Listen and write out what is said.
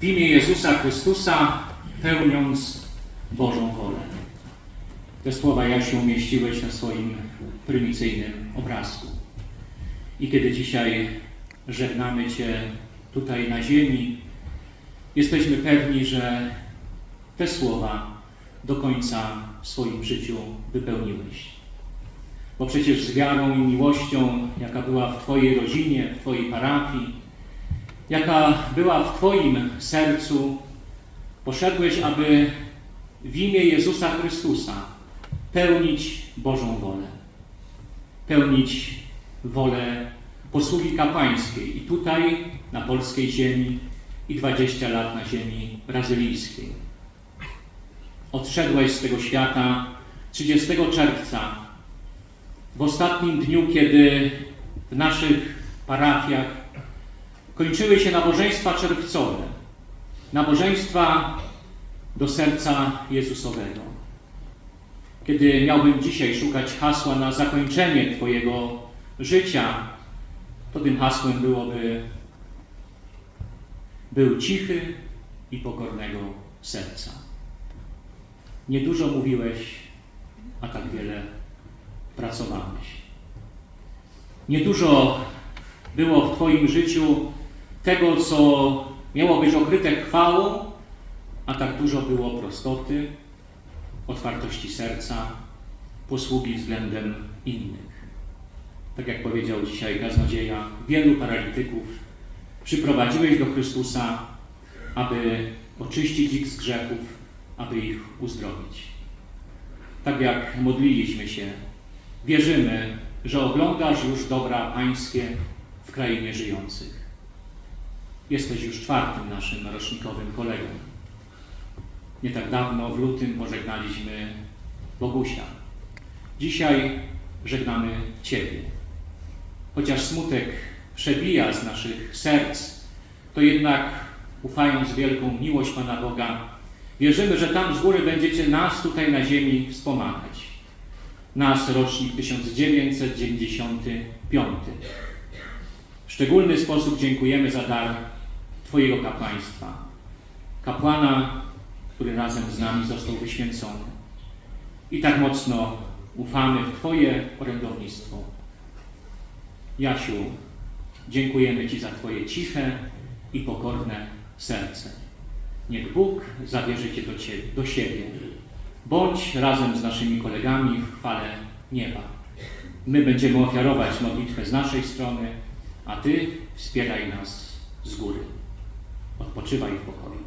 w imię Jezusa Chrystusa, pełniąc Bożą wolę. Te słowa Jasiu umieściłeś na swoim prymicyjnym obrazku. I kiedy dzisiaj żegnamy Cię tutaj na ziemi, jesteśmy pewni, że te słowa do końca w swoim życiu wypełniłeś. Bo przecież z wiarą i miłością, jaka była w Twojej rodzinie, w Twojej parafii, jaka była w Twoim sercu, poszedłeś, aby w imię Jezusa Chrystusa pełnić Bożą wolę. Pełnić wolę posługi kapłańskiej i tutaj, na polskiej ziemi, i 20 lat na ziemi brazylijskiej. Odszedłeś z tego świata 30 czerwca, w ostatnim dniu, kiedy w naszych parafiach kończyły się nabożeństwa czerwcowe, nabożeństwa do serca Jezusowego. Kiedy miałbym dzisiaj szukać hasła na zakończenie Twojego życia, to tym hasłem byłoby był cichy i pokornego serca. Niedużo mówiłeś, a tak wiele pracowałeś. Niedużo było w Twoim życiu tego, co miało być okryte chwałą, a tak dużo było prostoty, otwartości serca, posługi względem innych. Tak jak powiedział dzisiaj kaznodzieja, wielu paralityków przyprowadziłeś do Chrystusa, aby oczyścić ich z grzechów, aby ich uzdrowić. Tak jak modliliśmy się, wierzymy, że oglądasz już dobra Pańskie w krainie żyjących. Jesteś już czwartym naszym rocznikowym kolegą. Nie tak dawno, w lutym, pożegnaliśmy Bogusia. Dzisiaj żegnamy Ciebie. Chociaż smutek przebija z naszych serc, to jednak ufając wielką miłość Pana Boga, wierzymy, że tam z góry będziecie nas tutaj na ziemi wspomagać. Nas rocznik 1995. W szczególny sposób dziękujemy za dar Twojego kapłaństwa. Kapłana, który razem z nami został wyświęcony. I tak mocno ufamy w Twoje orędownictwo. Jasiu, dziękujemy Ci za Twoje ciche i pokorne serce. Niech Bóg zabierze Cię do, ciebie, do siebie. Bądź razem z naszymi kolegami w chwale nieba. My będziemy ofiarować modlitwę z naszej strony, a Ty wspieraj nas z góry. Odpoczywaj w pokoju.